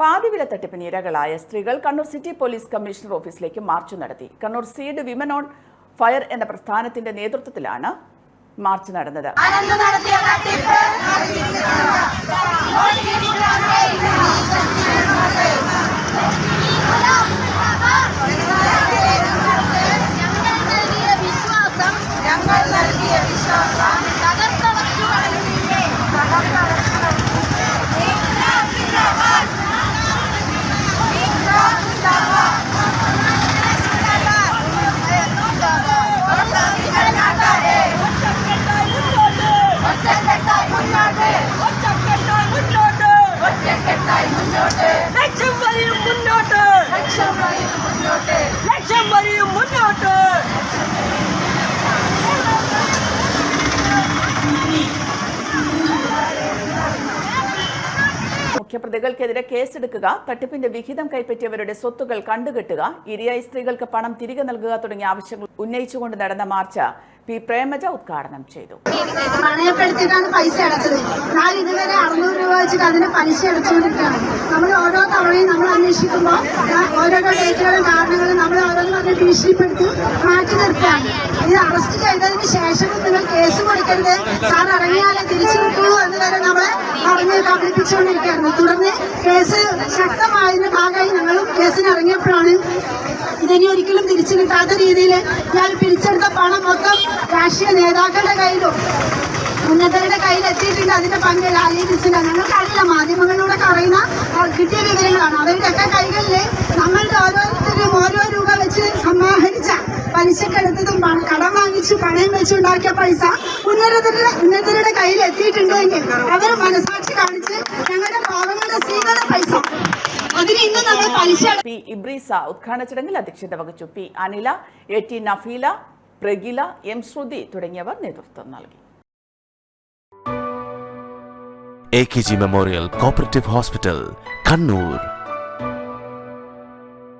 പാതിവില തട്ടിപ്പിന് ഇരകളായ സ്ത്രീകൾ കണ്ണൂർ സിറ്റി പോലീസ് കമ്മീഷണർ ഓഫീസിലേക്ക് മാർച്ച് നടത്തി. Kannur seed women on fire എന്ന പ്രസ്ഥാനത്തിന്റെ നേതൃത്വത്തിലാണ് മാർച്ച് നടന്നത്. সবাই മുഖ്യപ്രതികൾക്കെതിരെ കേസെടുക്കുക തട്ടിപ്പിന്റെ വിഹിതം കൈപ്പറ്റിയവരുടെ സ്വത്തുകൾ കണ്ടുകെട്ടുക ഇരയായി സ്ത്രീകൾക്ക് പണം തിരികെ നൽകുക തുടങ്ങിയ ആവശ്യങ്ങൾ ഉന്നയിച്ചുകൊണ്ട് നടന്ന മാർച്ച് പി പ്രേമജ ഉദ്ഘാടനം ചെയ്തു. പണയപ്പെടുത്തിയിട്ടാണ് പൈസ അടച്ചത്. ഞാൻ ഇതുവരെ അറുന്നൂറ് രൂപ വെച്ചിട്ട് അതിന് പലിശ അടച്ചുകൊണ്ടിരിക്കുകയാണ്. നമ്മൾ ഓരോ തവണയും നമ്മൾ അന്വേഷിക്കുമ്പോൾ ഓരോരോ ഡേറ്റുകളും കാരണങ്ങളും നമ്മൾ ഓരോന്നും പറഞ്ഞ് ഭീഷണിപ്പെടുത്തി മാറ്റി നിർത്തുകയാണ്. ഇത് അറസ്റ്റ് ചെയ്തതിന് ശേഷം നിങ്ങൾ കേസ് കൊടുക്കരുത്. സാർ ഇറങ്ങിയാലേ തിരിച്ചു കിട്ടുള്ളൂ എന്ന് വരെ അഭ്യർത്ഥിച്ചുകൊണ്ടിരിക്കുകയായിരുന്നു തുടർന്ന് കേസ് ശക്തമായതിന്റെ ഭാഗമായി ഞങ്ങളും കേസിന് ഇറങ്ങിയപ്പോഴാണ് ഇതിനി ഒരിക്കലും തിരിച്ചു കിട്ടാത്ത രീതിയിൽ ഞാൻ പിരിച്ചെടുത്ത പണം മൊത്തം രാഷ്ട്രീയ നേതാക്കളുടെ കയ്യിലും ഉന്നതരുടെ കയ്യിൽ എത്തിയിട്ടുണ്ട് അതിന്റെ പങ്ക് ലാലീകരിച്ചില്ല ഞങ്ങൾക്കറിയില്ല മാധ്യമങ്ങളിലൂടെ അറിയുന്ന കിട്ടിയ പണയം വെച്ചുണ്ടാക്കിയ പൈസ ഉന്നതരുടെ ഉന്നതരുടെ കയ്യിൽ എത്തിയിട്ടുണ്ടെങ്കിൽ അവർ മനസാക്ഷി കാണിച്ച് ഞങ്ങളുടെ പാവങ്ങളുടെ സ്ത്രീകളുടെ പൈസ. അതിന് ഇന്ന് നമ്മൾ പലിശ പി ഇബ്രീസ ഉദ്ഘാടന ചടങ്ങിൽ അധ്യക്ഷത വഹിച്ചു. P Anila A T Nafeela Pragila M Shruthi തുടങ്ങിയവർ നേതൃത്വം നൽകി. A K G memorial cooperative hospital Kannur